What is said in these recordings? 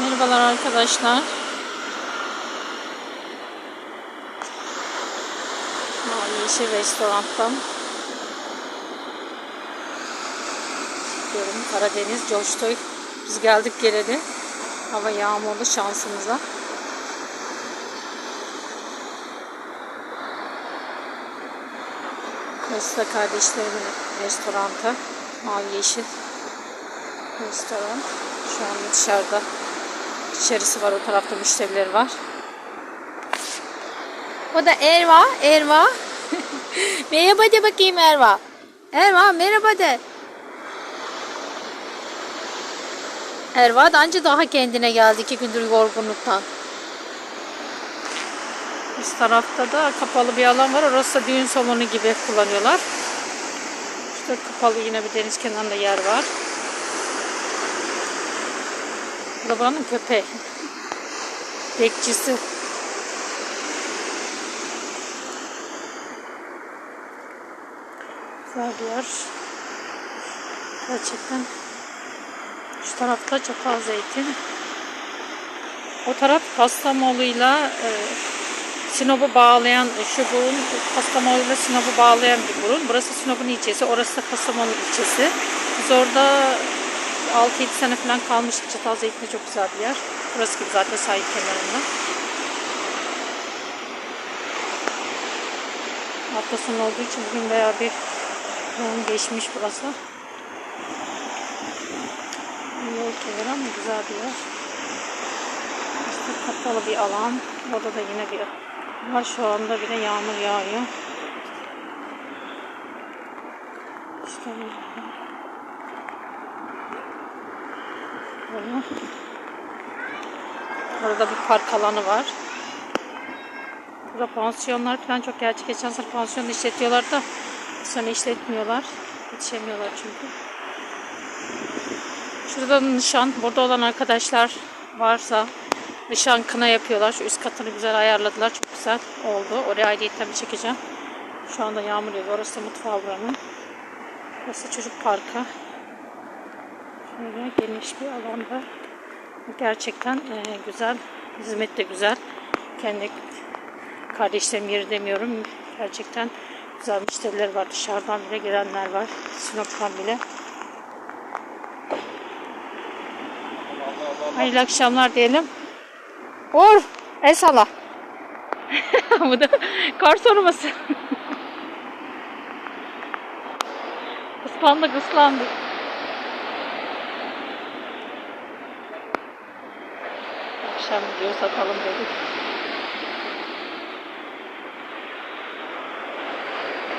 Merhabalar arkadaşlar. Mavi Yeşil Restorant'tan çıkıyorum. Karadeniz coştu. Biz geldik geleli. Hava yağmurlu şansımıza. Burası da kardeşlerimin restorantı. Mavi Yeşil Restoran. Şu an dışarıda içerisi var. O tarafta müşterileri var. O da Erva. Erva. merhaba de bakayım Erva. Erva merhaba de. Erva da anca daha kendine geldi iki gündür yorgunluktan. Üst tarafta da kapalı bir alan var. Orası da düğün salonu gibi kullanıyorlar. İşte kapalı yine bir deniz kenarında yer var. Buranın köpeği. Bekçisi. Güzel bir yer. Gerçekten. Şu tarafta çatal zeytin. O taraf Kastamonu'yla e, Sinop'u bağlayan şu burun Kastamonu'yla Sinop'u bağlayan bir burun. Burası Sinop'un ilçesi, orası da Kastamonu ilçesi. Biz orada 6-7 sene falan kalmıştık. Çatalzeytin de çok güzel bir yer. Burası gibi zaten sahil kenarında. Hafta sonu olduğu için bugün bayağı bir yoğun geçmiş burası. Yol kenarı ama güzel bir yer. İşte kapalı bir alan. Orada da yine bir var. Şu anda bile yağmur yağıyor. İşte. Böyle. Orada bir park alanı var. Burada pansiyonlar falan çok gerçi geçen sene pansiyon işletiyorlar da sene işletmiyorlar. Yetişemiyorlar çünkü. Şurada nişan, burada olan arkadaşlar varsa nişan kına yapıyorlar. Şu üst katını güzel ayarladılar. Çok güzel oldu. Oraya ayrıyetten bir çekeceğim. Şu anda yağmur yağıyor. Orası mutfağı buranın. Burası çocuk parkı. Şöyle geniş bir alanda. Gerçekten e, güzel. Hizmet de güzel. Kendi kardeşlerim yeri demiyorum. Gerçekten güzel müşteriler var. Dışarıdan bile gelenler var. Sinop'tan bile. Hayırlı akşamlar diyelim. Uğur, el salla. Bu da kar soruması. Islandık, ıslandık. Akşam video satalım dedik.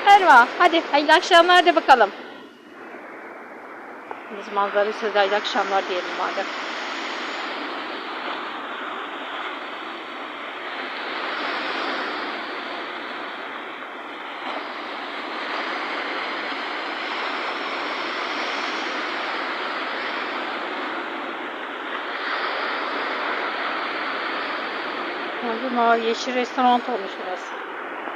Erva, hadi hayırlı akşamlar de bakalım. Biz manzarayı size hayırlı akşamlar diyelim madem. Orada mavi yeşil restoran olmuş burası.